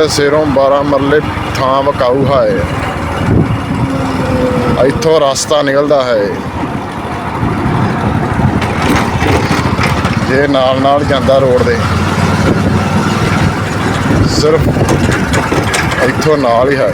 ਪਿੰਡ ਸੇਰੋਂ 12 ਮਰਲੇ ਥਾਂ ਵਕਾਊ ਹੈ ਇੱਥੋਂ ਰਸਤਾ ਨਿਕਲਦਾ ਹੈ। ਜੇ ਨਾਲ ਨਾਲ ਜਾਂਦਾ ਰੋਡ ਦੇ ਸਿਰਫ ਇੱਥੋਂ ਨਾਲ ਹੀ ਹੈ।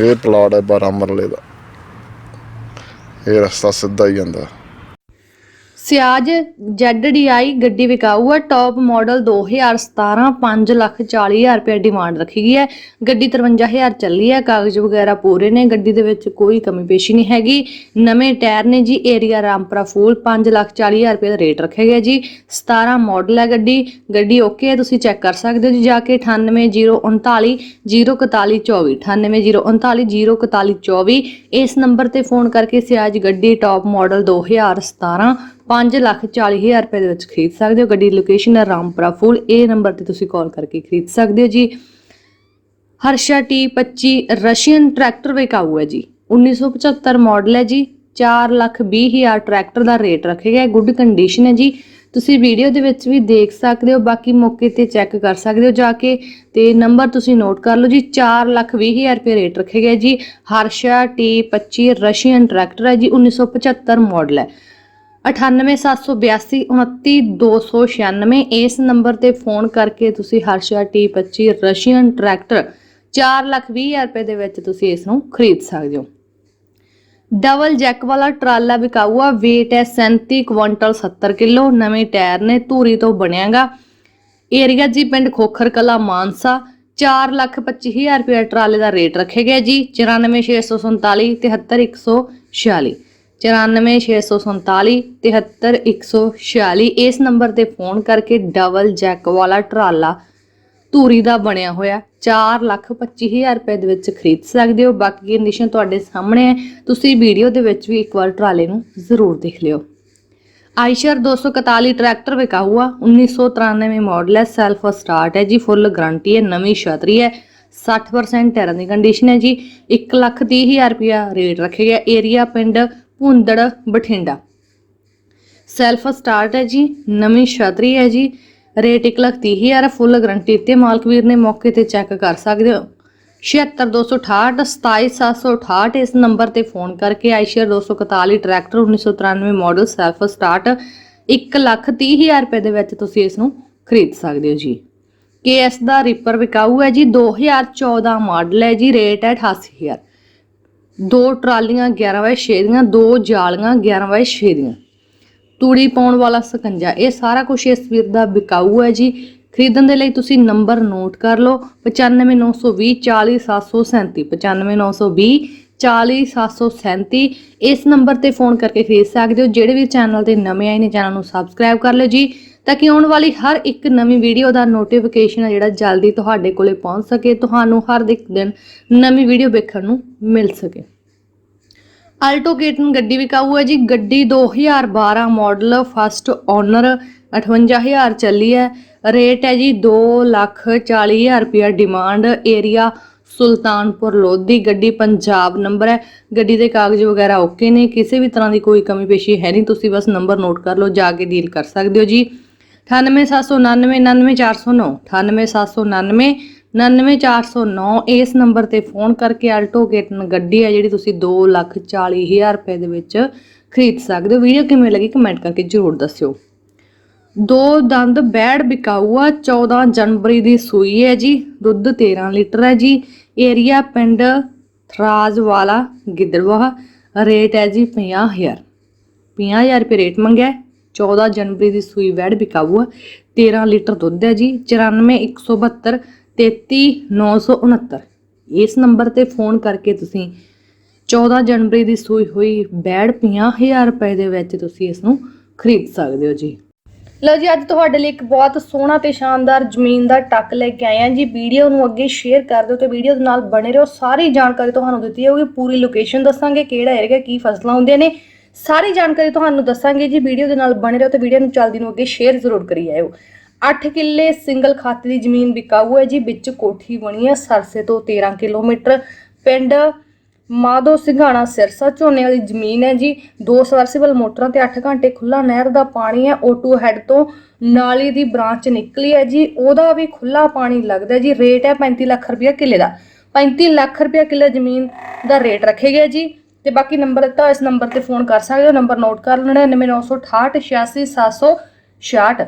ਇਹ ਪਲਾਟ ਹੈ 12 ਮਰਲੇ ਦਾ। ਇਹ ਰਸਤਾ ਸਿੱਧਾ ਹੀ ਜਾਂਦਾ। ਸਿਆਜ ZDI ਗੱਡੀ ਵਿਕਾਊ ਹੈ ਟੌਪ ਮਾਡਲ 2017 5 ਲੱਖ 40 ਹਜ਼ਾਰ ਰੁਪਏ ਡਿਮਾਂਡ ਰੱਖੀ ਗਈ ਹੈ। ਗੱਡੀ 53000 ਚੱਲੀ ਹੈ, ਕਾਗਜ਼ ਵਗੈਰਾ ਪੂਰੇ ਨੇ, ਗੱਡੀ ਦੇ ਵਿੱਚ ਕੋਈ ਕਮੀ ਪੇਸ਼ੀ ਨਹੀਂ ਹੈਗੀ। ਨਵੇਂ ਟਾਇਰ ਨੇ ਜੀ, ਏਰੀਆ ਰਾਮਪੁਰਾ ਫੂਲ 5 ਲੱਖ 40 ਹਜ਼ਾਰ ਰੁਪਏ ਦਾ ਰੇਟ ਰੱਖਿਆ ਗਿਆ ਜੀ। 17 ਮਾਡਲ ਹੈ ਗੱਡੀ ਗੱਡੀ ਓਕੇ ਹੈ, ਤੁਸੀਂ ਚੈੱਕ ਕਰ ਸਕਦੇ ਹੋ ਜੀ, ਜਾ ਕੇ 98039 04124 98039 04124 ਇਸ ਨੰਬਰ ਤੇ ਫੋਨ ਕਰਕੇ ਸਿਆਜ ਗੱਡੀ ਟੌਪ ਮਾਡਲ 2017 5 ਲੱਖ 40 ਹਜ਼ਾਰ ਰੁਪਏ ਦੇ ਵਿੱਚ ਖਰੀਦ ਸਕਦੇ ਹੋ। ਗੱਡੀ ਲੋਕੇਸ਼ਨ ਹੈ ਰਾਮਪੁਰਾ ਫੂਲ। ਇਹ ਨੰਬਰ ਤੇ ਤੁਸੀਂ ਕਾਲ ਕਰਕੇ ਖਰੀਦ ਸਕਦੇ ਹੋ ਜੀ। ਹਰਸ਼ਾ T25 ਰਸ਼ੀਅਨ ਟਰੈਕਟਰ ਵਿਕਾਊ ਹੈ ਜੀ। 1975 ਮਾਡਲ ਹੈ ਜੀ। 4 ਲੱਖ 20 ਹਜ਼ਾਰ ਟਰੈਕਟਰ ਦਾ ਰੇਟ ਰੱਖੇਗਾ ਗੁੱਡ ਕੰਡੀਸ਼ਨ ਹੈ ਜੀ। ਤੁਸੀਂ ਵੀਡੀਓ ਦੇ ਵਿੱਚ ਵੀ ਦੇਖ ਸਕਦੇ ਹੋ। ਬਾਕੀ ਮੌਕੇ ਤੇ ਚੈੱਕ ਕਰ ਸਕਦੇ ਹੋ ਜਾ ਕੇ। ਤੇ ਨੰਬਰ ਤੁਸੀਂ ਨੋਟ ਕਰ ਲਓ ਜੀ। 4 ਲੱਖ 20 ਹਜ਼ਾਰ ਰੁਪਏ ਰੇਟ ਰੱਖਿਆ ਗਿਆ ਜੀ। ਹਰਸ਼ਾ T25 ਰਸ਼ੀਅਨ ਟਰੈਕਟਰ ਹੈ ਜੀ। 1975 ਮਾਡਲ ਹੈ। 9872 29296 ਇਸ ਨੰਬਰ ਤੇ ਫੋਨ ਕਰਕੇ ਤੁਸੀਂ Harsha T25 Russian tractor 4 lakh 20 ਹਜ਼ਾਰ ਰੁਪਏ ਦੇ ਵਿੱਚ ਤੁਸੀਂ ਇਸ ਨੂੰ ਖਰੀਦ ਸਕਦੇ ਹੋ। ਡਬਲ ਜੈਕ ਵਾਲਾ ਟਰਾਲਾ ਵਿਕਾਊ ਆ weight ਹੈ 37 ਕੁਇੰਟਲ 70 ਕਿਲੋ, ਨਵੇਂ ਟਾਇਰ ਨੇ ਧੂਰੀ ਤੋਂ ਬਣਿਆਗਾ। ਏਰੀਆ ਜੀ ਪਿੰਡ ਖੋਖਰ ਕਲਾ, ਮਾਨਸਾ 4 ਲੱਖ 25 ਹਜ਼ਾਰ ਰੁਪਏ ਟਰਾਲੇ ਦਾ ਰੇਟ ਰੱਖਿਆ ਗਿਆ ਜੀ 94647 73146 94647 73146 ਇਸ ਨੰਬਰ ਤੇ ਫੋਨ ਕਰਕੇ ਡਬਲ ਜੈਕ ਵਾਲਾ ਟਰਾਲਾ ਧੂਰੀ ਦਾ ਬਣਿਆ ਹੋਇਆ। 4 ਲੱਖ 25 ਹਜ਼ਾਰ ਰੁਪਏ ਦੇ ਵਿੱਚ ਖਰੀਦ ਸਕਦੇ ਹੋ। ਬਾਕੀ ਕੰਡੀਸ਼ਨ ਤੁਹਾਡੇ ਸਾਹਮਣੇ ਹੈ। ਤੁਸੀਂ ਵੀਡੀਓ ਦੇ ਵਿੱਚ ਵੀ ਇੱਕ ਵਾਰ ਟਰਾਲੇ ਨੂੰ ਜ਼ਰੂਰ ਦੇਖ ਲਿਓ। ਆਇਸ਼ਰ 241 ਟਰੈਕਟਰ ਵਿਕਾਊ ਆ 1993 ਮਾਡਲ ਹੈ। ਸੈਲਫ ਸਟਾਰਟ ਹੈ ਜੀ। ਫੁੱਲ ਗਾਰੰਟੀ ਹੈ। ਨਵੀਂ ਛਤਰੀ ਹੈ। 60% ਟਾਇਰਾਂ ਦੀ ਕੰਡੀਸ਼ਨ ਹੈ ਜੀ। 1 ਲੱਖ 30 ਹਜ਼ਾਰ ਰੁਪਇਆ ਰੇਟ ਰੱਖਿਆ ਗਿਆ। ਏਰੀਆ ਪਿੰਡ ਭੁੰਦੜ ਬਠਿੰਡਾ। ਸੈਲਫ ਸਟਾਰਟ ਹੈ ਜੀ, ਨਵੀਂ ਛਤਰੀ ਹੈ ਜੀ। ਰੇਟ 1 ਲੱਖ 30 ਹਜ਼ਾਰ ਫੁੱਲ ਗਰੰਟੀ ਤੇ ਮਾਲਕ ਵੀਰ ਨੇ ਮੌਕੇ ਤੇ ਚੈੱਕ ਕਰ ਸਕਦੇ ਹੋ। 76268 27768 ਇਸ ਨੰਬਰ ਤੇ ਫੋਨ ਕਰਕੇ Eicher 241 tractor 1993 model self start 1 lakh 30 ਹਜ਼ਾਰ ਰੁਪਏ ਦੇ ਵਿੱਚ ਤੁਸੀਂ ਇਸ ਨੂੰ ਖਰੀਦ ਸਕਦੇ ਹੋ ਜੀ। ਕੇਐਸ ਦਾ ਰਿਪਰ ਵਿਕਾਊ ਹੈ ਜੀ 2014 ਮਾਡਲ ਹੈ ਜੀ, ਰੇਟ ਹੈ 88000 ਦੋ ਟਰਾਲੀਆਂ 11 ਬਾਏ 6 ਦੀਆਂ, ਦੋ ਜਾਲੀਆਂ 11 ਬਾਏ 6 ਦੀਆਂ। ਤੂੜੀ ਪਾਉਣ ਵਾਲਾ ਸਕੰਜਾ, ਇਹ ਸਾਰਾ ਕੁਝ ਇਸ ਵੀਰ ਦਾ ਵਿਕਾਊ ਹੈ ਜੀ। ਖਰੀਦਣ ਦੇ ਲਈ ਤੁਸੀਂ ਨੰਬਰ ਨੋਟ ਕਰ ਲਓ 95920 40737 95920 40737 ਇਸ ਨੰਬਰ ਤੇ ਫੋਨ ਕਰਕੇ ਖਰੀਦ ਸਕਦੇ ਹੋ। ਜਿਹੜੇ ਵੀ ਚੈਨਲ ਤੇ ਨਵੇਂ ਆਏ ਨੇ ਚੈਨਲ ਨੂੰ ਸਬਸਕ੍ਰਾਈਬ ਕਰ ਲਿਓ ਜੀ, ਤਾਂ ਕਿ ਆਉਣ ਵਾਲੀ ਹਰ ਇੱਕ ਨਵੀਂ ਵੀਡੀਓ ਦਾ ਨੋਟੀਫਿਕੇਸ਼ਨ ਹੈ ਜਿਹੜਾ ਜਲਦੀ ਤੁਹਾਡੇ ਕੋਲੇ ਪਹੁੰਚ ਸਕੇ, ਤੁਹਾਨੂੰ ਹਰ ਇੱਕ ਦਿਨ ਨਵੀਂ ਵੀਡੀਓ ਵੇਖਣ ਨੂੰ ਮਿਲ ਸਕੇ। ਆਲਟੋ ਕੇਟਨ ਗੱਡੀ ਵਿਕਾਊ ਹੈ ਜੀ। ਗੱਡੀ 2012 ਮਾਡਲ ਫਸਟ ਓਨਰ 58000 ਚੱਲੀ ਹੈ। ਰੇਟ ਹੈ ਜੀ 2 ਲੱਖ 40 ਹਜ਼ਾਰ ਰੁਪਇਆ ਡਿਮਾਂਡ ਏਰੀਆ ਸੁਲਤਾਨਪੁਰ ਲੋਧੀ ਗੱਡੀ ਪੰਜਾਬ ਨੰਬਰ ਹੈ। ਗੱਡੀ ਦੇ ਕਾਗਜ਼ ਵਗੈਰਾ ਓਕੇ ਨੇ। ਕਿਸੇ ਵੀ ਤਰ੍ਹਾਂ ਦੀ ਕੋਈ ਕਮੀ ਪੇਸ਼ੀ ਹੈ ਨਹੀਂ। ਤੁਸੀਂ ਬਸ ਨੰਬਰ ਨੋਟ ਕਰ ਲਓ, ਜਾ ਕੇ ਡੀਲ ਕਰ ਸਕਦੇ ਹੋ ਜੀ। 98799 99409 98799 99409 ਇਸ ਨੰਬਰ ਤੇ ਫੋਨ ਕਰਕੇ ਆਲਟੋ ਕੇਟਨ ਗੱਡੀ ਹੈ ਜਿਹੜੀ ਤੁਸੀਂ 2 ਲੱਖ 40 ਹਜ਼ਾਰ ਰੁਪਏ ਦੇ ਵਿੱਚ ਖਰੀਦ ਸਕਦੇ ਹੋ। ਵੀਡੀਓ ਕਿਵੇਂ ਲੱਗੀ ਕਮੈਂਟ ਕਰਕੇ ਜਰੂਰ ਦੱਸਿਓ। ਦੋ ਦੰਦ ਬੈੜ ਬਿਕਾਊ ਆ 14 ਜਨਵਰੀ ਦੀ ਸੂਈ ਹੈ ਜੀ, ਦੁੱਧ 13 ਲੀਟਰ ਹੈ ਜੀ। ਏਰੀਆ ਪਿੰਡ ਥਰਾਜ ਵਾਲਾ ਗਿੱਦੜਵਾਹ, ਰੇਟ ਹੈ ਜੀ 50000 50000 ਰੁਪਏ ਰੇਟ ਮੰਗਿਆ ਹੈ। 14 ਜਨਵਰੀ ਦੀ ਸੂਈ ਵੈੜ ਬਿਕਾਊ ਆ 13 ਲੀਟਰ ਦੁੱਧ ਹੈ ਜੀ 94172 33969 ਇਸ ਨੰਬਰ ਤੇ ਫੋਨ ਕਰਕੇ ਤੁਸੀਂ 14 ਜਨਵਰੀ ਦੀ ਸੂਈ ਹੋਈ ਬੈੜ 50000 ਰੁਪਏ ਦੇ ਵਿੱਚ ਤੁਸੀਂ ਇਸ ਨੂੰ ਖਰੀਦ ਸਕਦੇ ਹੋ ਜੀ। ਲਓ ਜੀ, ਅੱਜ ਤੁਹਾਡੇ ਲਈ ਇੱਕ ਬਹੁਤ ਸੋਹਣਾ ਤੇ ਸ਼ਾਨਦਾਰ ਜ਼ਮੀਨ ਦਾ ਟੱਕ ਲੈ ਕੇ ਆਏ ਹਾਂ ਜੀ। ਵੀਡੀਓ ਨੂੰ ਅੱਗੇ ਸ਼ੇਅਰ ਕਰ ਦਿਓ ਤੇ ਵੀਡੀਓ ਦੇ ਨਾਲ ਬਣੇ ਰਹੋ। ਸਾਰੀ ਜਾਣਕਾਰੀ ਤੁਹਾਨੂੰ ਦਿੱਤੀ ਜਾਊਗੀ। ਪੂਰੀ ਲੋਕੇਸ਼ਨ ਦੱਸਾਂਗੇ, ਕਿਹੜਾ ਏਰੀਆ ਕੀ ਫਸਲਾਂ ਹੁੰਦੀਆਂ ਨੇ। ਸਾਰੀ ਜਾਣਕਾਰੀ ਤੁਹਾਨੂੰ ਦੱਸਾਂਗੇ ਜੀ। ਵੀਡੀਓ ਦੇ ਨਾਲ ਬਣੇ ਰਹੋ ਤੇ ਵੀਡੀਓ ਨੂੰ ਚੱਲਦੀ ਨੂੰ ਅੱਗੇ ਸ਼ੇਅਰ ਜ਼ਰੂਰ ਕਰੀ ਆਇਓ। 8 ਕਿੱਲੇ ਸਿੰਗਲ ਖਾਤੇ ਦੀ ਜ਼ਮੀਨ ਵਿਕਾਊ ਹੈ ਜੀ। ਵਿੱਚ ਕੋਠੀ ਬਣੀ ਹੈ, ਸਰਸੇ ਤੋਂ 13 ਕਿਲੋਮੀਟਰ। ਪਿੰਡ ਮਾਧੋ ਸਿੰਘਾਣਾ ਸਿਰਸਾ ਝੋਨੇ ਵਾਲੀ ਜ਼ਮੀਨ ਹੈ ਜੀ। ਦੋ ਸਵਰਸੀਬਲ ਮੋਟਰਾਂ ਤੇ 8 ਘੰਟੇ ਖੁੱਲਾ ਨਹਿਰ ਦਾ ਪਾਣੀ ਹੈ। ਓਟੂ ਹੈਡ ਤੋਂ ਨਾਲੀ ਦੀ ਬ੍ਰਾਂਚ ਨਿਕਲੀ ਹੈ ਜੀ। ਉਹਦਾ ਵੀ ਖੁੱਲਾ ਪਾਣੀ ਲੱਗਦਾ ਜੀ। ਰੇਟ ਹੈ 35 ਲੱਖ ਰੁਪਇਆ ਕਿੱਲੇ ਦਾ। 35 ਲੱਖ ਰੁਪਇਆ ਕਿੱਲੇ ਜ਼ਮੀਨ ਦਾ ਰੇਟ ਰੱਖੇ ਗਿਆ ਜੀ। ਤੇ ਬਾਕੀ ਨੰਬਰ ਦਿੱਤਾ, ਇਸ ਨੰਬਰ ਤੇ ਫੋਨ ਕਰ ਸਕਦੇ ਹੋ। ਨੰਬਰ ਨੋਟ ਕਰ ਲੈਣਾ 9996688766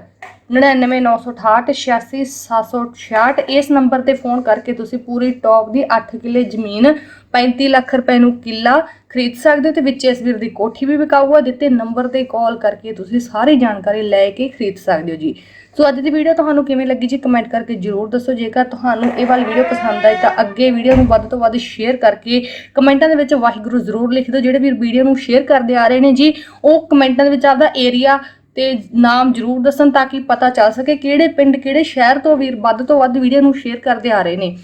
9996688766 ਇਸ ਨੰਬਰ ਤੇ ਫੋਨ ਕਰਕੇ ਤੁਸੀਂ ਪੂਰੀ ਟੌਪ ਦੀ 8 ਕਿੱਲੇ ਜ਼ਮੀਨ 35 ਲੱਖ ਰੁਪਏ ਨੂੰ ਕਿੱਲਾ ਖਰੀਦ ਸਕਦੇ ਹੋ ਤੇ ਵਿੱਚ ਇਸ ਵੀਰ ਦੀ ਕੋਠੀ ਵੀ ਵਿਕਾਊ ਹੈ ਦਿੱਤੇ ਨੰਬਰ ਤੇ ਕਾਲ ਕਰਕੇ ਤੁਸੀਂ ਸਾਰੀ ਜਾਣਕਾਰੀ ਲੈ ਕੇ ਖਰੀਦ ਸਕਦੇ ਹੋ ਜੀ। ਸੋ ਅੱਜ ਦੀ ਵੀਡੀਓ ਤੁਹਾਨੂੰ ਕਿਵੇਂ ਲੱਗੀ ਜੀ, ਕਮੈਂਟ ਕਰਕੇ ਜਰੂਰ ਦੱਸੋ। ਜੇਕਰ ਤੁਹਾਨੂੰ ਇਹ ਵਾਲੀ ਵੀਡੀਓ ਪਸੰਦ ਆਈ ਤਾਂ ਅੱਗੇ ਵੀਡੀਓ ਨੂੰ ਵੱਧ ਤੋਂ ਵੱਧ ਸ਼ੇਅਰ ਕਰਕੇ ਕਮੈਂਟਾਂ ਦੇ ਵਿੱਚ ਵਾਹਿਗੁਰੂ ਜ਼ਰੂਰ ਲਿਖ ਦਿਓ। ਜਿਹੜੇ ਵੀਰ ਵੀਡੀਓ ਨੂੰ ਸ਼ੇਅਰ ਕਰਦੇ ਆ ਰਹੇ ਨੇ ਜੀ, ਉਹ ਕਮੈਂਟਾਂ ਦੇ ਵਿੱਚ ਆਪਦਾ ਏਰੀਆ ਤੇ ਨਾਮ ਜਰੂਰ ਦੱਸਣ ਤਾਂ ਕਿ ਪਤਾ ਚੱਲ ਸਕੇ ਕਿਹੜੇ ਪਿੰਡ, ਕਿਹੜੇ ਸ਼ਹਿਰ ਤੋਂ ਵੀਰ ਵੱਧ ਤੋਂ ਵੱਧ ਵੀਡੀਓ ਨੂੰ ਸ਼ੇਅਰ ਕਰਦੇ ਆ ਰਹੇ ਨੇ।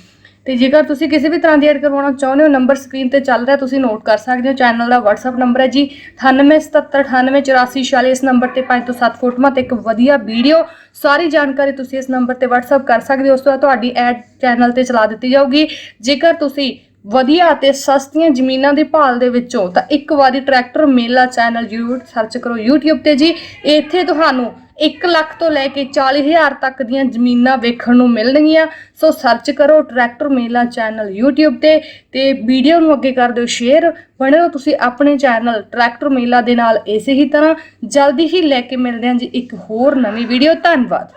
ਤੇ ਜੇਕਰ ਤੁਸੀਂ ਕਿਸੇ ਵੀ ਤਰ੍ਹਾਂ ਦੀ ਐਡ ਕਰਵਾਉਣਾ ਚਾਹੁੰਦੇ ਹੋ ਨੰਬਰ ਸਕਰੀਨ ਤੇ ਚੱਲ ਰਿਹਾ, ਤੁਸੀਂ ਨੋਟ ਕਰ ਸਕਦੇ ਹੋ ਚੈਨਲ ਦਾ WhatsApp ਨੰਬਰ ਹੈ ਜੀ 9877988446 ਇਸ ਨੰਬਰ ਤੇ 5 ਤੋਂ 7 ਫੋਟੋਆਂ ਤੇ ਇੱਕ ਵਧੀਆ ਵੀਡੀਓ ਸਾਰੀ ਜਾਣਕਾਰੀ ਤੁਸੀਂ ਇਸ ਨੰਬਰ ਤੇ WhatsApp ਕਰ ਸਕਦੇ ਹੋ, ਉਸ ਤੋਂ ਬਾਅਦ ਤੁਹਾਡੀ ਐਡ ਚੈਨਲ ਤੇ ਚਲਾ ਦਿੱਤੀ ਜਾਊਗੀ। ਜੇਕਰ ਤੁਸੀਂ ਵਧੀਆ ਅਤੇ ਸਸਤੀਆਂ ਜ਼ਮੀਨਾਂ ਦੀ ਭਾਲ ਦੇ ਵਿੱਚੋਂ ਤਾਂ ਇੱਕ ਵਾਰੀ ਟਰੈਕਟਰ ਮੇਲਾ ਚੈਨਲ ਜ਼ਰੂਰ ਸਰਚ ਕਰੋ YouTube ਤੇ ਜੀ। ਇੱਥੇ ਤੁਹਾਨੂੰ 1 ਲੱਖ ਤੋਂ ਲੈ ਕੇ 40000 ਤੱਕ ਦੀਆਂ ਜ਼ਮੀਨਾਂ ਵੇਖਣ ਨੂੰ ਮਿਲਣਗੀਆਂ। ਸੋ ਸਰਚ ਕਰੋ ਟਰੈਕਟਰ ਮੇਲਾ ਚੈਨਲ YouTube ਤੇ ਤੇ ਵੀਡੀਓ ਨੂੰ ਅੱਗੇ ਕਰ ਦਿਓ ਸ਼ੇਅਰ ਬਣੇ ਰਹੋ ਤੁਸੀਂ ਆਪਣੇ ਚੈਨਲ ਟਰੈਕਟਰ ਮੇਲਾ ਦੇ ਨਾਲ ਇਸੇ ਹੀ ਤਰ੍ਹਾਂ। ਜਲਦੀ ਹੀ ਲੈ ਕੇ ਮਿਲਦੇ ਹਾਂ ਜੀ ਇੱਕ ਹੋਰ ਨਵੀਂ ਵੀਡੀਓ ਧੰਨਵਾਦ।